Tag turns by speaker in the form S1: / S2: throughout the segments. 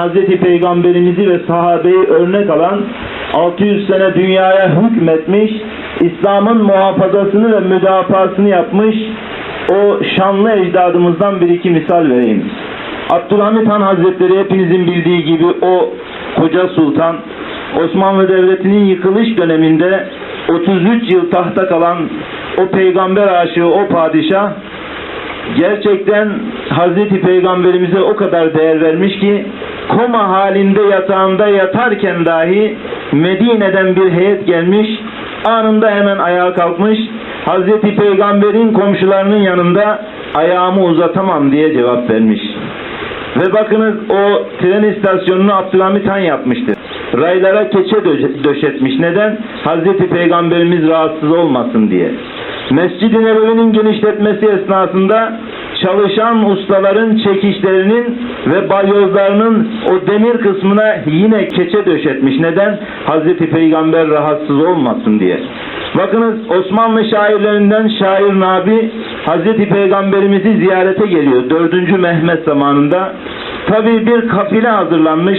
S1: Hazreti Peygamberimizi ve sahabeyi örnek alan 600 sene dünyaya hükmetmiş, İslam'ın muhafazasını ve müdafasını yapmış o şanlı ecdadımızdan bir iki misal vereyim. Abdülhamit Han Hazretleri hepinizin bildiği gibi o koca sultan Osmanlı Devleti'nin yıkılış döneminde 33 yıl tahta kalan o peygamber aşığı o padişah gerçekten Hazreti Peygamberimize o kadar değer vermiş ki koma halinde yatağında yatarken dahi Medine'den bir heyet gelmiş anında hemen ayağa kalkmış Hazreti Peygamber'in komşularının yanında ayağımı uzatamam diye cevap vermiş. Ve bakınız o tren istasyonunu Abdülhamit Han yapmıştır. Raylara keçe dö- döşetmiş. Neden? Hazreti Peygamberimiz rahatsız olmasın diye. Mescid-i Nebevi'nin genişletmesi esnasında çalışan ustaların çekişlerinin ve balyozlarının o demir kısmına yine keçe döşetmiş. Neden? Hazreti Peygamber rahatsız olmasın diye. Bakınız Osmanlı şairlerinden şair Nabi Hazreti Peygamberimizi ziyarete geliyor. 4. Mehmet zamanında. Tabi bir kafile hazırlanmış.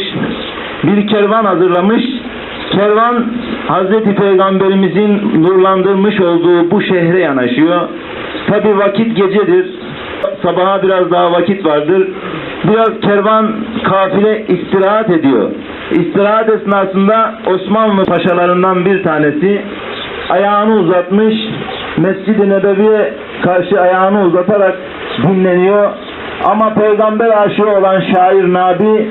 S1: Bir kervan hazırlamış. Kervan Hazreti Peygamberimizin nurlandırmış olduğu bu şehre yanaşıyor. Tabi vakit gecedir. Sabaha biraz daha vakit vardır. Biraz kervan kafile istirahat ediyor. İstirahat esnasında Osmanlı paşalarından bir tanesi ayağını uzatmış Mescid-i Nebevi'ye karşı ayağını uzatarak dinleniyor. Ama peygamber aşığı olan şair Nabi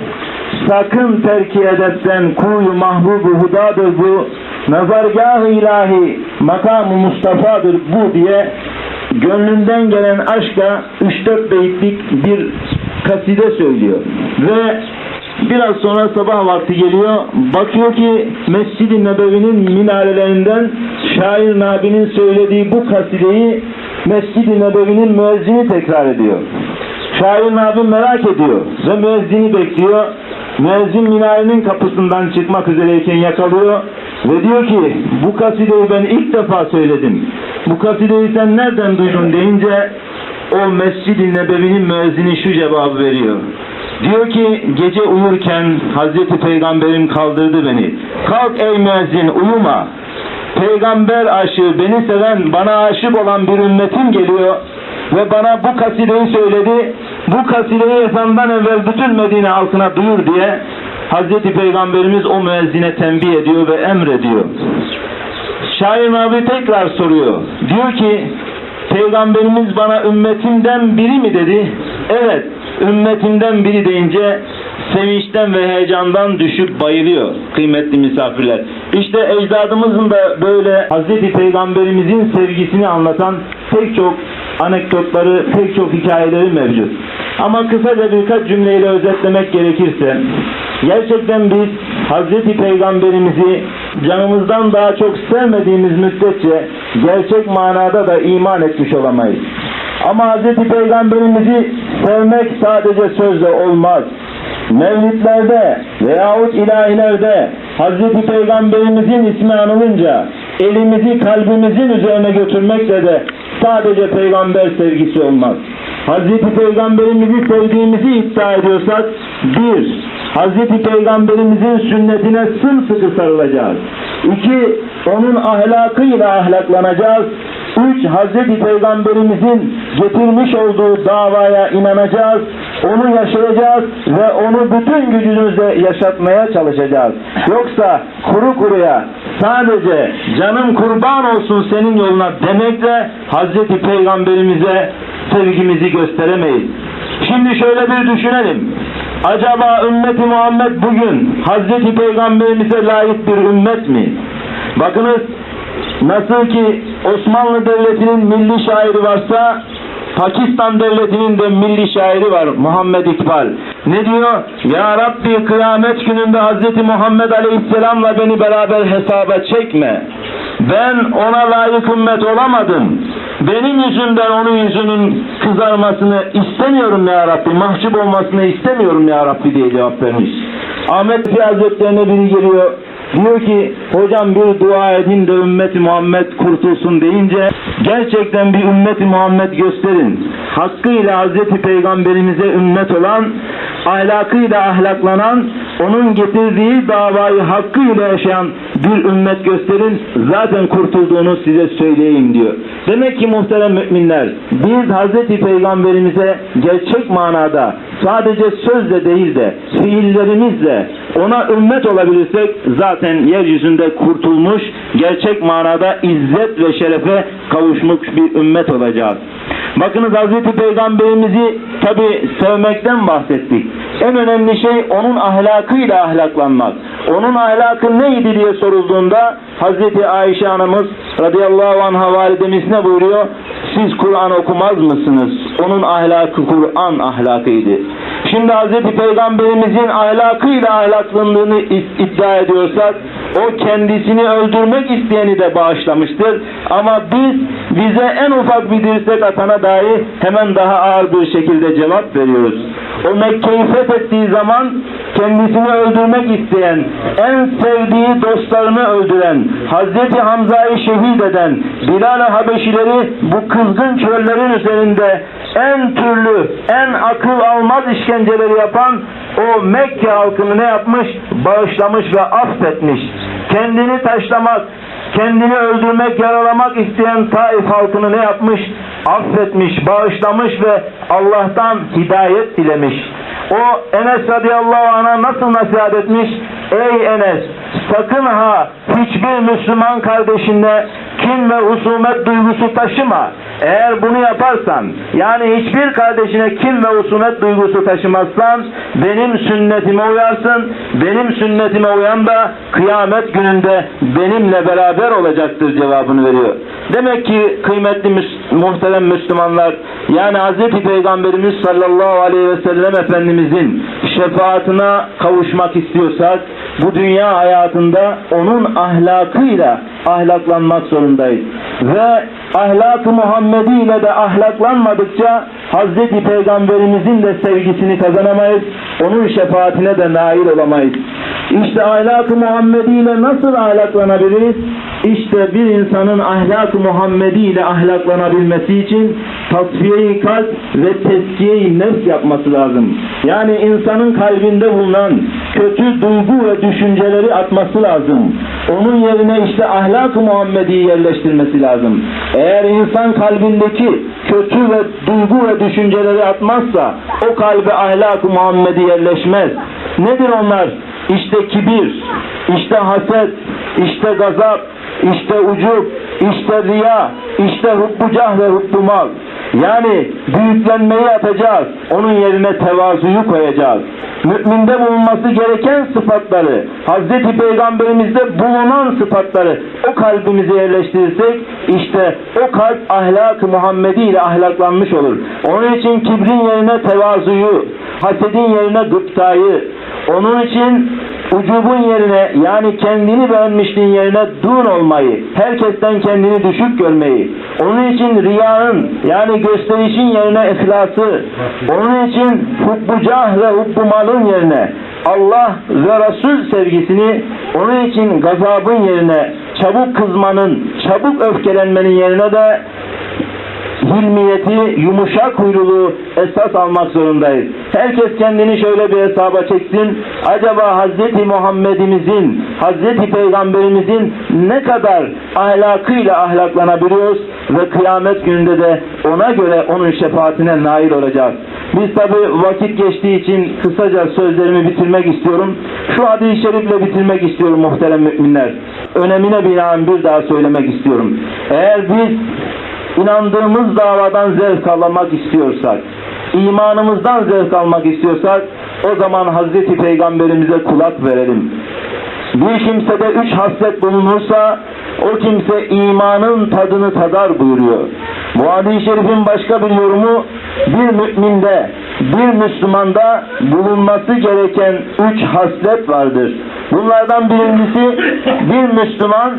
S1: sakın terki edepten kuyu mahbubu hudadır bu nazargah-ı ilahi makamı Mustafa'dır bu diye gönlünden gelen aşka 3-4 beyitlik bir kaside söylüyor. Ve biraz sonra sabah vakti geliyor. Bakıyor ki Mescid-i Nebevi'nin minarelerinden şair Nabi'nin söylediği bu kasideyi Mescid-i Nebevi'nin müezzini tekrar ediyor. Şair Nabi merak ediyor ve müezzini bekliyor. Müezzin minarenin kapısından çıkmak üzereyken yakalıyor ve diyor ki bu kasideyi ben ilk defa söyledim. Bu kasideyi sen nereden duydun deyince o Mescid-i Nebevi'nin müezzini şu cevabı veriyor. Diyor ki gece uyurken Hazreti Peygamberim kaldırdı beni. Kalk ey müezzin uyuma. Peygamber aşığı beni seven bana aşık olan bir ümmetim geliyor ve bana bu kasideyi söyledi. Bu kasideyi ezandan evvel bütün Medine halkına duyur diye Hazreti Peygamberimiz o müezzine tembih ediyor ve emrediyor. Şair abi tekrar soruyor. Diyor ki Peygamberimiz bana ümmetimden biri mi dedi? Evet ümmetimden biri deyince sevinçten ve heyecandan düşüp bayılıyor kıymetli misafirler. İşte ecdadımızın da böyle Hazreti Peygamberimizin sevgisini anlatan pek çok anekdotları, pek çok hikayeleri mevcut. Ama kısaca birkaç cümleyle özetlemek gerekirse gerçekten biz Hazreti Peygamberimizi canımızdan daha çok sevmediğimiz müddetçe gerçek manada da iman etmiş olamayız. Ama Hazreti Peygamberimizi sevmek sadece sözle olmaz. Mevlitlerde veyahut ilahilerde Hazreti Peygamberimizin ismi anılınca elimizi kalbimizin üzerine götürmekle de sadece peygamber sevgisi olmaz. Hazreti Peygamberimizi sevdiğimizi iddia ediyorsak bir, Hazreti Peygamberimizin sünnetine sımsıkı sarılacağız. İki, onun ahlakıyla ahlaklanacağız. Üç, Hazreti Peygamberimizin getirmiş olduğu davaya inanacağız. Onu yaşayacağız ve onu bütün gücümüzle yaşatmaya çalışacağız. Yoksa kuru kuruya sadece canım kurban olsun senin yoluna demekle Hazreti Peygamberimize sevgimizi gösteremeyiz. Şimdi şöyle bir düşünelim. Acaba ümmeti Muhammed bugün Hazreti Peygamberimize layık bir ümmet mi? Bakınız nasıl ki Osmanlı Devleti'nin milli şairi varsa Pakistan Devleti'nin de milli şairi var Muhammed İkbal. Ne diyor? Ya Rabbi kıyamet gününde Hazreti Muhammed Aleyhisselam'la beni beraber hesaba çekme. Ben ona layık ümmet olamadım. Benim yüzümden onun yüzünün kızarmasını istemiyorum ya Rabbi. Mahcup olmasını istemiyorum ya Rabbi diye cevap vermiş. Ahmet Bey Hazretlerine biri geliyor. Diyor ki hocam bir dua edin de ümmeti Muhammed kurtulsun deyince gerçekten bir ümmeti Muhammed gösterin. hakkıyla Hazreti Peygamberimize ümmet olan, ahlakıyla ahlaklanan, onun getirdiği davayı hakkıyla yaşayan bir ümmet gösterin, zaten kurtulduğunu size söyleyeyim diyor. Demek ki muhterem müminler, biz Hazreti Peygamberimize gerçek manada sadece sözle değil de fiillerimizle ona ümmet olabilirsek zaten yeryüzünde kurtulmuş, gerçek manada izzet ve şerefe kavuşmuş bir ümmet olacağız. Bakınız Hazreti Peygamberimizi tabi sevmekten bahsettik. En önemli şey onun ahlakıyla ahlaklanmak. Onun ahlakı neydi diye sorulduğunda Hazreti Ayşe anamız radıyallahu anha validemiz ne buyuruyor? Siz Kur'an okumaz mısınız? Onun ahlakı Kur'an ahlakıydı. Şimdi Hazreti Peygamberimizin ahlakıyla ahlaklandığını iddia ediyorsak o kendisini öldürmek isteyeni de bağışlamıştır. Ama biz bize en ufak bir dirsek atana dahi hemen daha ağır bir şekilde cevap veriyoruz. O Mekke'yi fethettiği zaman kendisini öldürmek isteyen, en sevdiği dostlarını öldüren, Hazreti Hamza'yı şehit eden, Bilal-i Habeşileri bu kızgın çöllerin üzerinde en türlü, en akıl almaz işkenceleri yapan o Mekke halkını ne yapmış? Bağışlamış ve affetmiş. Kendini taşlamak, kendini öldürmek, yaralamak isteyen Taif halkını ne yapmış? Affetmiş, bağışlamış ve Allah'tan hidayet dilemiş. O Enes radıyallahu anh'a nasıl nasihat etmiş? Ey Enes sakın ha hiçbir Müslüman kardeşinde kin ve husumet duygusu taşıma. Eğer bunu yaparsan yani hiçbir kardeşine kin ve husumet duygusu taşımazsan benim sünnetime uyarsın. Benim sünnetime uyan da kıyamet gününde benimle beraber olacaktır cevabını veriyor. Demek ki kıymetli muhterem Müslümanlar yani Hz. Peygamberimiz sallallahu aleyhi ve sellem Efendimizin şefaatine kavuşmak istiyorsak bu dünya hayatında onun ahlakıyla ahlaklanmak zorundayız. Ve ahlak-ı Muhammedi ile de ahlaklanmadıkça Hazreti Peygamberimizin de sevgisini kazanamayız. Onun şefaatine de nail olamayız. İşte ahlak-ı Muhammedi ile nasıl ahlaklanabiliriz? İşte bir insanın ahlak-ı Muhammedi ile ahlaklanabilmesi için tasfiye-i kalp ve teskiye-i nefs yapması lazım. Yani insanın kalbinde bulunan kötü duygu ve düşünceleri atması lazım. Onun yerine işte ahlak-ı Muhammedi'yi yerleştirmesi lazım. Eğer insan kalbindeki kötü ve duygu ve düşünceleri atmazsa o kalbe ahlak-ı Muhammedi yerleşmez. Nedir onlar? İşte kibir, işte haset, işte gazap, işte ucup, işte riya, işte hubbucah ve hubbumal. Yani büyüklenmeyi atacağız. Onun yerine tevazuyu koyacağız. Müminde bulunması gereken sıfatları, Hazreti Peygamberimizde bulunan sıfatları o kalbimize yerleştirirsek işte o kalp ahlak-ı Muhammedi ile ahlaklanmış olur. Onun için kibrin yerine tevazuyu, hasedin yerine gıptayı, onun için ucubun yerine yani kendini beğenmişliğin yerine dun olmayı, herkesten kendini düşük görmeyi, onun için riyanın yani gösterişin yerine ihlası, onun için hubbucah ve hubbumalın yerine Allah ve Resul sevgisini, onun için gazabın yerine çabuk kızmanın, çabuk öfkelenmenin yerine de hilmiyeti, yumuşak huyluluğu esas almak zorundayız. Herkes kendini şöyle bir hesaba çeksin. Acaba Hazreti Muhammed'imizin, Hazreti Peygamberimizin ne kadar ahlakıyla ahlaklanabiliyoruz ve kıyamet gününde de ona göre onun şefaatine nail olacağız. Biz tabi vakit geçtiği için kısaca sözlerimi bitirmek istiyorum. Şu hadis-i şerifle bitirmek istiyorum muhterem müminler. Önemine binaen bir daha söylemek istiyorum. Eğer biz inandığımız davadan zevk almak istiyorsak, imanımızdan zevk almak istiyorsak, o zaman Hazreti Peygamberimize kulak verelim. Bir kimsede üç haslet bulunursa, o kimse imanın tadını tadar buyuruyor. Bu hadis-i şerifin başka bir yorumu, bir müminde, bir Müslümanda bulunması gereken üç haslet vardır. Bunlardan birincisi, bir Müslüman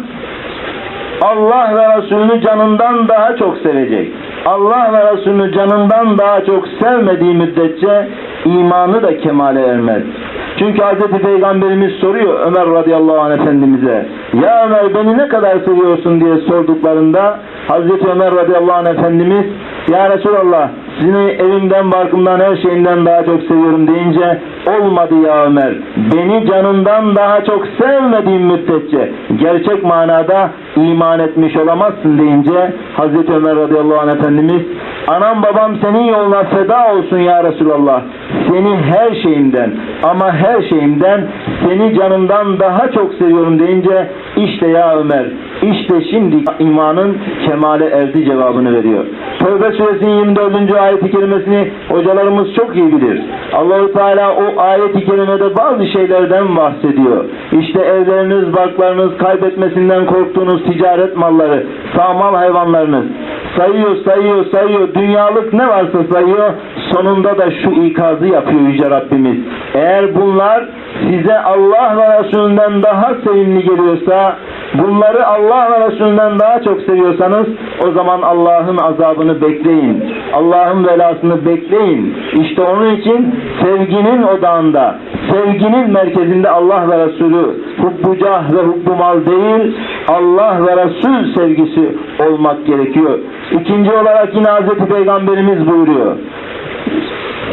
S1: Allah ve Resulünü canından daha çok sevecek. Allah ve Resulünü canından daha çok sevmediği müddetçe imanı da kemale ermez. Çünkü Hz. Peygamberimiz soruyor Ömer radıyallahu anh efendimize Ya Ömer beni ne kadar seviyorsun diye sorduklarında Hz. Ömer radıyallahu anh efendimiz Ya Resulallah seni evimden, barkımdan, her şeyimden daha çok seviyorum deyince olmadı ya Ömer. Beni canından daha çok sevmediğin müddetçe gerçek manada iman etmiş olamazsın deyince Hazreti Ömer radıyallahu anh Efendimiz anam babam senin yoluna feda olsun ya Resulallah. Seni her şeyimden ama her şeyimden seni canımdan daha çok seviyorum deyince işte ya Ömer işte şimdi imanın kemale erdi cevabını veriyor. Tevbe suresinin 24. ayet-i kerimesini hocalarımız çok iyi bilir. Allahu Teala o ayet-i kerimede bazı şeylerden bahsediyor. İşte evleriniz, barklarınız, kaybetmesinden korktuğunuz ticaret malları, sağmal hayvanlarınız sayıyor, sayıyor, sayıyor. Dünyalık ne varsa sayıyor. Sonunda da şu ikazı yapıyor Yüce Rabbimiz. Eğer bunlar size Allah ve Resulünden daha sevimli geliyorsa, bunları Allah ve Resulünden daha çok seviyorsanız, o zaman Allah'ın azabını bekleyin. Allah'ın velasını bekleyin. İşte onun için sevginin odağında, sevginin merkezinde Allah ve Resulü, hubbucah ve hubbumal değil, Allah ve Resul sevgisi olmak gerekiyor. İkinci olarak yine Hazreti Peygamberimiz buyuruyor.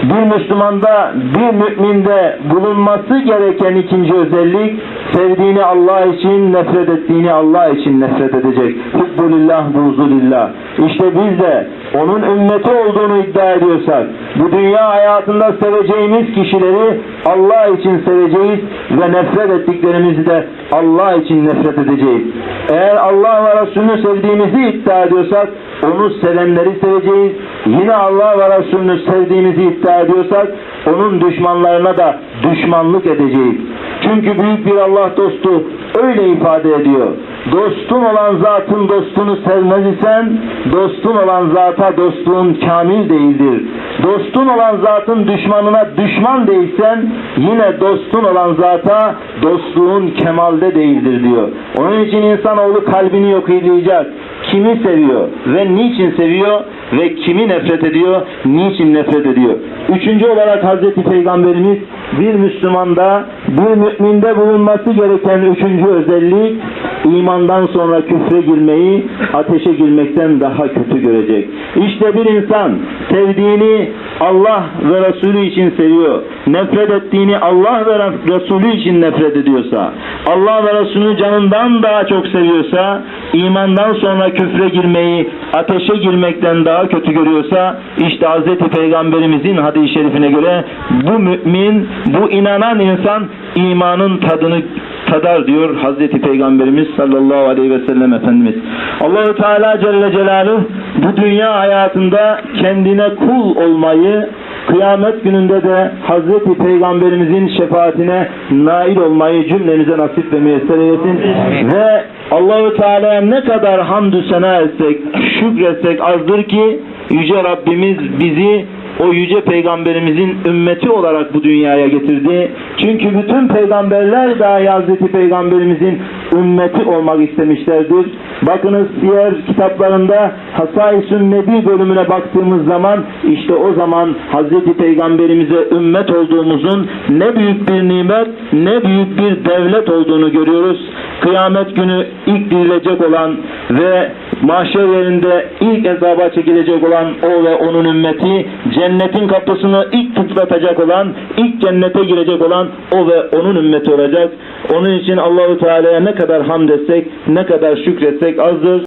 S1: Bir Müslümanda, bir müminde bulunması gereken ikinci özellik, sevdiğini Allah için, nefret ettiğini Allah için nefret edecek. Hubbulillah, buzulillah. İşte biz de onun ümmeti olduğunu iddia ediyorsak, bu dünya hayatında seveceğimiz kişileri Allah için seveceğiz ve nefret ettiklerimizi de Allah için nefret edeceğiz. Eğer Allah ve Resulünü sevdiğimizi iddia ediyorsak, onu sevenleri seveceğiz. Yine Allah ve Resulünü sevdiğimizi iddia ediyorsak, onun düşmanlarına da düşmanlık edeceğiz. Çünkü büyük bir Allah dostu öyle ifade ediyor. Dostun olan zatın dostunu sevmez isen, dostun olan zata dostluğun kamil değildir. Dostun olan zatın düşmanına düşman değilsen, yine dostun olan zata dostluğun kemalde değildir diyor. Onun için insanoğlu kalbini yoklayacak. Kimi seviyor ve niçin seviyor ve kimi nefret ediyor, niçin nefret ediyor. Üçüncü olarak Hazreti Peygamberimiz bir Müslümanda, bir müminde bulunması gereken üçüncü özellik imandan sonra küfre girmeyi ateşe girmekten daha kötü görecek. İşte bir insan sevdiğini Allah ve Resulü için seviyor. Nefret ettiğini Allah ve Resulü için nefret ediyorsa, Allah ve Resulü canından daha çok seviyorsa, imandan sonra küfre girmeyi ateşe girmekten daha kötü görüyorsa, işte Hz. Peygamberimizin hadis-i şerifine göre bu mümin, bu inanan insan imanın tadını tadar diyor Hazreti Peygamberimiz sallallahu aleyhi ve sellem Efendimiz. Allahu Teala Celle Celaluhu bu dünya hayatında kendine kul olmayı kıyamet gününde de Hazreti Peygamberimizin şefaatine nail olmayı cümlemize nasip ve müyesser eylesin. Ve Allahu Teala'ya ne kadar hamdü sena etsek, şükretsek azdır ki Yüce Rabbimiz bizi o yüce peygamberimizin ümmeti olarak bu dünyaya getirdi. Çünkü bütün peygamberler dahi Hazreti Peygamberimizin ümmeti olmak istemişlerdir. Bakınız diğer kitaplarında Hasai-i Nebi bölümüne baktığımız zaman işte o zaman Hazreti Peygamberimize ümmet olduğumuzun ne büyük bir nimet ne büyük bir devlet olduğunu görüyoruz. Kıyamet günü ilk dirilecek olan ve mahşer yerinde ilk hesaba çekilecek olan o ve onun ümmeti cennetin kapısını ilk tıklatacak olan ilk cennete girecek olan o ve onun ümmeti olacak. Onun için Allahu Teala'ya ne kadar hamd etsek ne kadar şükretsek azdır.